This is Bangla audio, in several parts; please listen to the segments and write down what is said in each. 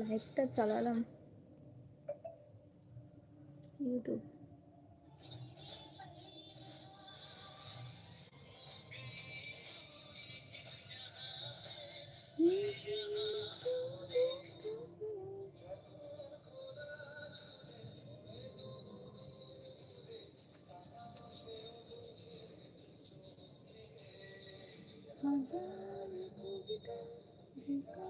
লাইভটা চালালাম। ইউটিউব হাজার কবিতা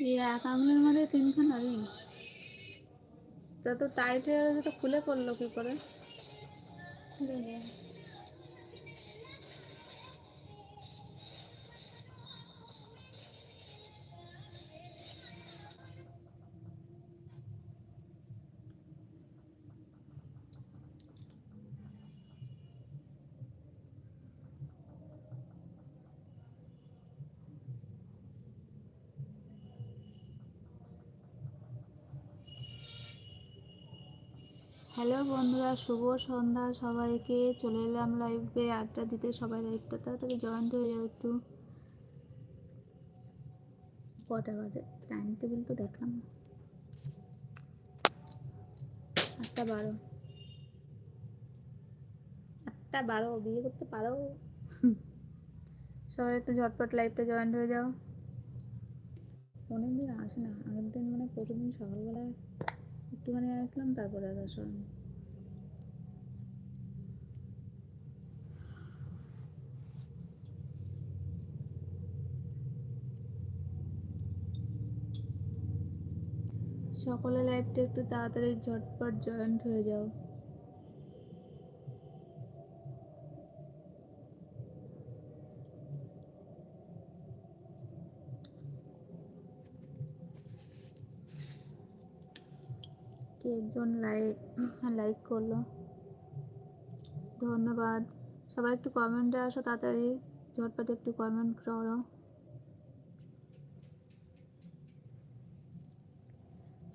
এই এক তিনখানা তা তো তো খুলে পড়ল কি করে? হ্যালো বন্ধুরা, শুভ সন্ধ্যা। সবাইকে চলে এলাম লাইভে আড্ডা দিতে সবাই লাইভটা তাড়াতাড়ি জয়েন্ট হয়ে যাও একটু। কটা বাজে? টাইম টেবিল তো দেখলাম আটটা বারো। আটটা বারো, বিয়ে করতে পারো? সবাই একটু ঝটপট লাইভটা জয়েন্ট হয়ে যাও। অনেক দিন আসে না। আগের দিন মানে প্রতিদিন সকালবেলায় একটুখানি আসলাম, তারপরে আর আসা সকলে লাইভটা একটু তাড়াতাড়ি ঝটপট জয়েন্ট হয়ে যাও। একজন লাইক লাইক করল। ধন্যবাদ। সবাই একটু কমেন্টে আসো তাড়াতাড়ি। ঝটপট একটু কমেন্ট করো।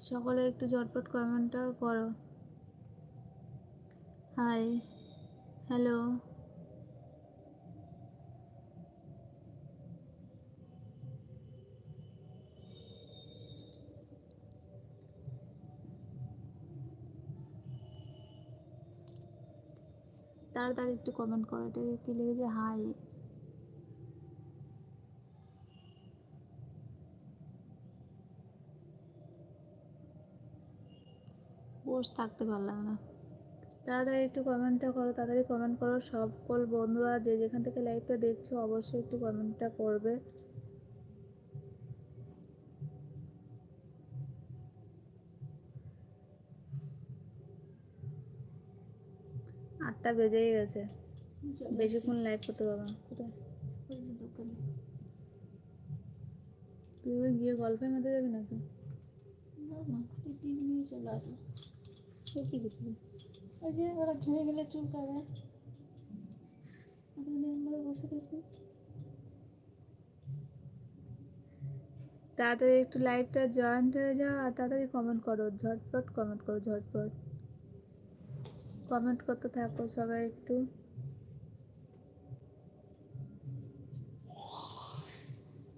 সকলে একটু ঝটপট কমেন্টটা করো। হাই হ্যালো তাড়াতাড়ি একটু কমেন্ট করো, এটা কি লিখেছে হাই বসে থাকতে লাগে না। তাড়াতাড়ি একটু কমেন্টটা করো, তাড়াতাড়ি কমেন্ট করো। সকল বন্ধুরা যে যেখান থেকে লাইভটা দেখছ, অবশ্যই একটু কমেন্টটা করবে। আটটা বেজেই গেছে। বেশিক্ষণ লাইভ করতে পারব না। তুই গিয়ে গল্পের মধ্যে যাবি নাকি? চলে আসবে। কি করবি ওই যে ওরা ঘেমে গেলে চুল এতদিন বসে গেছি তাড়াতাড়ি একটু লাইভটা জয়েন্ট হয়ে যাও আর তাড়াতাড়ি কমেন্ট করো। ঝটপট কমেন্ট করো ঝটপট। কমেন্ট করতে থাকো সবাই একটু।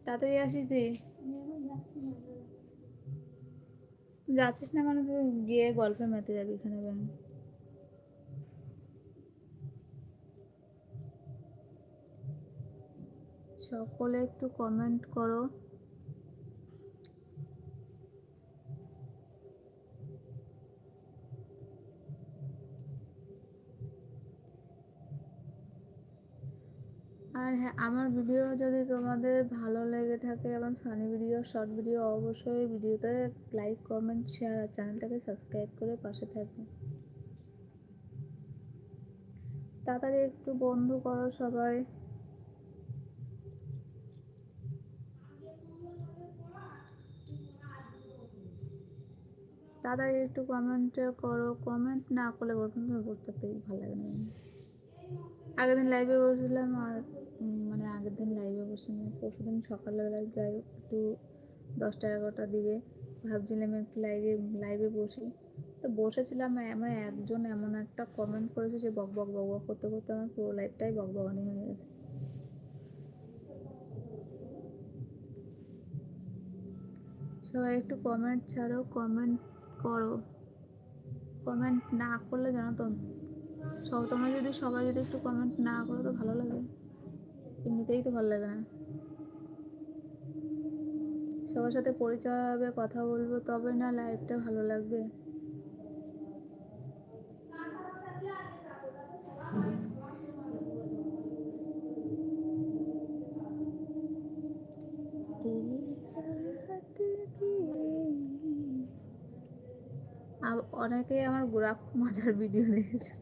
তাড়াতাড়ি আসিস যাচ্ছিস না মানে তুই গিয়ে গল্পে মেতে যাবি এখানে ব্যাংক সকলে একটু কমেন্ট করো। হ্যাঁ আমার ভিডিও যদি তোমাদের ভালো লেগে থাকে এবং ফানি ভিডিও শর্ট ভিডিও অবশ্যই ভিডিওতে লাইক কমেন্ট শেয়ার আর চ্যানেলটাকে সাবস্ক্রাইব করে পাশে থাকবে। তাড়াতাড়ি একটু বন্ধু করো সবাই। তাড়াতাড়ি একটু কমেন্ট করো। কমেন্ট না করলে বলতে পারি ভালো লাগে না। আগের দিন লাইভে বসেছিলাম আর মানে আগের দিন লাইভে বসেছিলাম পরশু দিন সকালবেলায় যাই একটু দশটা এগারোটার দিকে ভাবছিলাম একটু লাইভে লাইভে বসি। তো বসেছিলাম আমার একজন এমন একটা কমেন্ট করেছে যে বক বক বক বক করতে করতে আমার পুরো লাইফটাই বক, বকানি হয়ে গেছে। সবাই একটু কমেন্ট ছাড়ো কমেন্ট করো। কমেন্ট না করলে জানো তো, সব তোমরা যদি, সবাই যদি একটু কমেন্ট না করো তো ভালো লাগে। এমনিতেই তো ভালো লাগে না। সবার সাথে পরিচয় হবে, কথা বলব, তবে না লাইফটা ভালো লাগবে। অনেকেই আমার গোড়া মজার ভিডিও দেখেছে।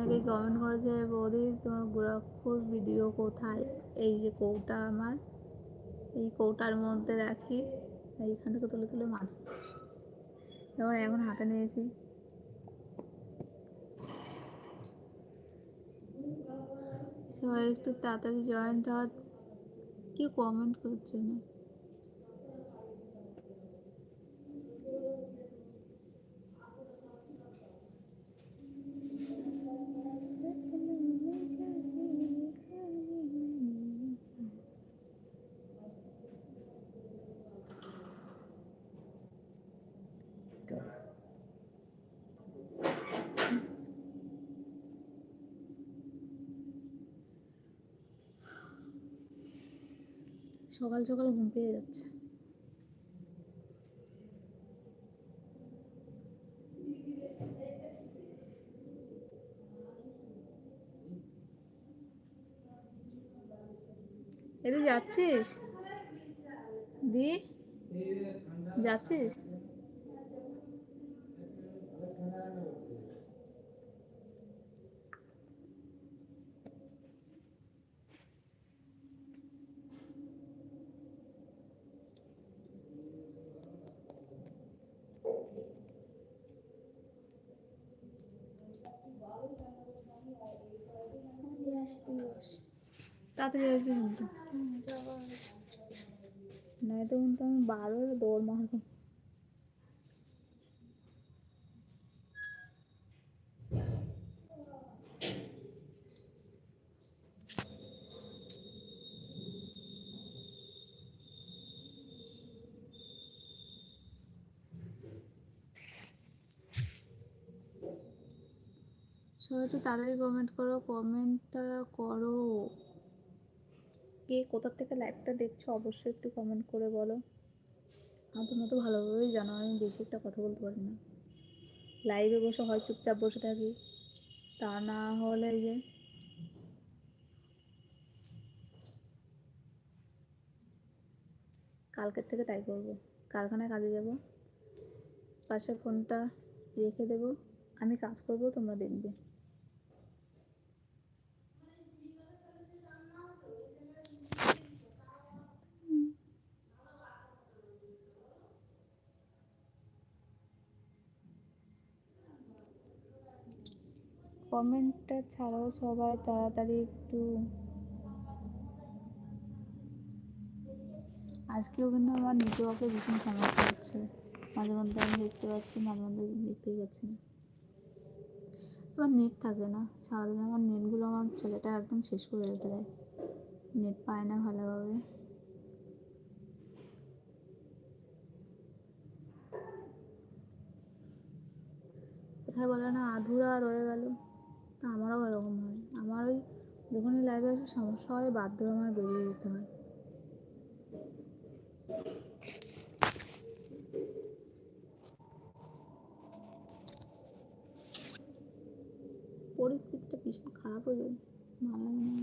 অনেকেই কমেন্ট করেছে বৌদি, তোমার গোড়াক্ষুর ভিডিও কোথায়? এই যে কৌটা আমার, এই কৌটার মধ্যে রাখি এইখান থেকে তুলে তুলে মাছ যেমন এখন হাতে নিয়েছি। সবাই একটু তাড়াতাড়ি জয়েন্ট হওয়ার কেউ কমেন্ট করছে না সকাল সকাল ঘুম পেয়ে যাচ্ছে। এদি যাচ্ছিস? দি? যাচ্ছিস? তাড়াতাড়ি আসবি কিন্তু হুম, যাব। তো কিন্তু আমি বারো দৌড় মারবো সবাই একটু তাড়াতাড়ি কমেন্ট করো কমেন্টটা করো কে কোথা থেকে লাইভটা দেখছ অবশ্যই একটু কমেন্ট করে বলো। আমার তোমরা তো ভালোভাবেই জানো আমি বেশি একটা কথা বলতে পারি না। লাইভে বসে হয় চুপচাপ বসে থাকি। তা না হলে যে কালকের থেকে তাই করব। কারখানায় কাজে যাব। পাশে ফোনটা রেখে দেবো। আমি কাজ করব তোমরা দেখবে। কমেন্টটা ছাড়াও সবাই তাড়াতাড়ি একটু আজকেও কিন্তু আমার নেটওয়ার্কে ভীষণ সমস্যা হচ্ছে। মাঝে মধ্যে আমি দেখতে পাচ্ছি, মাঝে মধ্যে দেখতেই পাচ্ছি না। আমার নেট থাকে না। সারাদিন আমার নেটগুলো আমার ছেলেটা একদম শেষ করে রেখে দেয়। নেট পায় না ভালোভাবে। কোথায় বলে না, আধুরা রয়ে গেল। তা আমারও এরকম হয়। আমার ওই যখনই লাইভে আসে সমস্যা হয় বাধ্য আমার বেরিয়ে যেতে হয়। পরিস্থিতিটা ভীষণ খারাপ হয়ে যায়। ভালো লাগে না।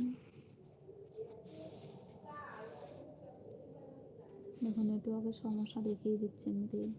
দেখো নেটওয়ার্কের সমস্যা দেখিয়ে দিচ্ছে এমনিতেই।